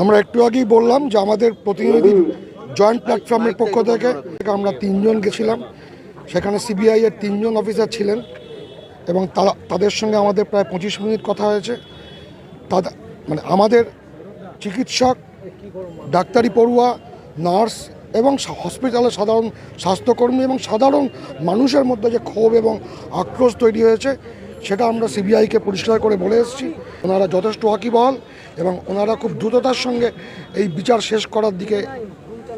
আমরা একটু আগেই বললাম যে আমাদের প্রতিনিধি জয়েন্ট প্ল্যাটফর্মের পক্ষ থেকে আমরা তিনজন গেছিলাম। সেখানে সিবিআই এর তিনজন অফিসার ছিলেন এবং তারা, তাদের সঙ্গে আমাদের প্রায় পঁচিশ মিনিট কথা হয়েছে। তাদের মানে আমাদের চিকিৎসক, ডাক্তারি পড়ুয়া, নার্স এবং হসপিটালের সাধারণ স্বাস্থ্যকর্মী এবং সাধারণ মানুষের মধ্যে যে ক্ষোভ এবং আক্রোশ তৈরি হয়েছে সেটা আমরা সিবিআইকে পরিষ্কার করে বলে এসেছি। ওনারা যথেষ্ট ওয়াকিবহাল এবং ওনারা খুব দ্রুততার সঙ্গে এই বিচার শেষ করার দিকে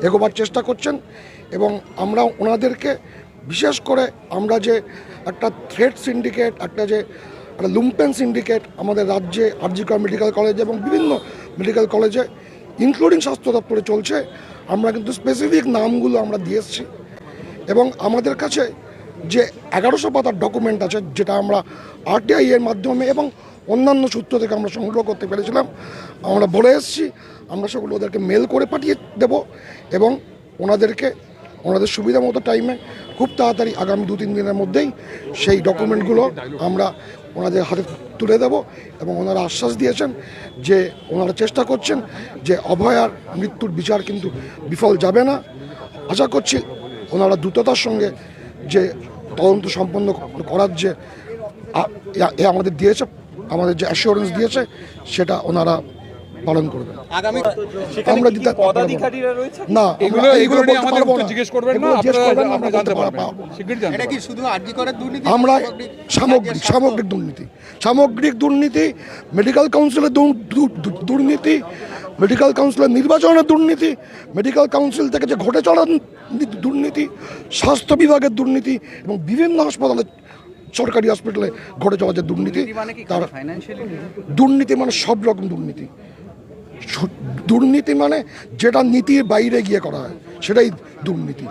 এগোবার চেষ্টা করছেন এবং আমরা ওনাদেরকে বিশেষ করে আমরা যে একটা থ্রেড সিন্ডিকেট একটা যে একটা লুম্পেন সিন্ডিকেট আমাদের রাজ্যে আরজিকর মেডিকেল কলেজে এবং বিভিন্ন মেডিকেল কলেজে ইনক্লুডিং স্বাস্থ্য দপ্তরে চলছে, আমরা কিন্তু স্পেসিফিক নামগুলো আমরা দিয়ে এসেছি। এবং আমাদের কাছে যে এগারোশো পাতার ডকুমেন্ট আছে, যেটা আমরা আরটিআই এর মাধ্যমে এবং অন্যান্য সূত্র থেকে আমরা সংগ্রহ করতে পেরেছিলাম, আমরা বলে এসেছি, আমরা সেগুলো ওদেরকে মেল করে পাঠিয়ে দেব এবং ওনাদেরকে, ওনাদের সুবিধা মতো টাইমে খুব তাড়াতাড়ি আগামী দু তিন দিনের মধ্যেই সেই ডকুমেন্টগুলো আমরা ওনাদের হাতে তুলে দেব এবং ওনারা আশ্বাস দিয়েছেন যে ওনারা চেষ্টা করছেন যে অভয়ার মৃত্যুর বিচার কিন্তু বিফল যাবে না। আশা করছি ওনারা দ্রুততার সঙ্গে যে তদন্ত সম্পন্ন করার যে এ- আমাদের দিয়েছে আমাদের যে অ্যাসিওরেন্স দিয়েছে সেটা ওনারা পালন করবেন আমরা দিতে পদাধিকারীরা রয়েছে? না এগুলো আমরা এগুলো বলতে পারব না। জিজ্ঞেস করবেন না? এগুলো জিজ্ঞেস আপনারা করবেন না, আমরা আমরা জানতে পারব। না। শিগগির জানতে এটা কি শুধু আরজি করার দুর্নীতি আমরা সামগ্রিক- সামগ্রিক দুর্নীতি। সামগ্রিক দুর্নীতি মেডিকেল কাউন্সিলের দুর্নীতি মেডিকেল কাউন্সিলের নির্বাচনের দুর্নীতি মেডিকেল কাউন্সিল থেকে যে ঘটে চলার দুর্নীতি স্বাস্থ্য বিভাগের দুর্নীতি এবং বিভিন্ন হাসপাতালে সরকারি হসপিটালে ঘটে চলা যে দুর্নীতি তার দুর্নীতি মানে সব রকম দুর্নীতি। দুর্নীতি মানে যেটা নীতির বাইরে গিয়ে করা হয় সেটাই দুর্নীতি।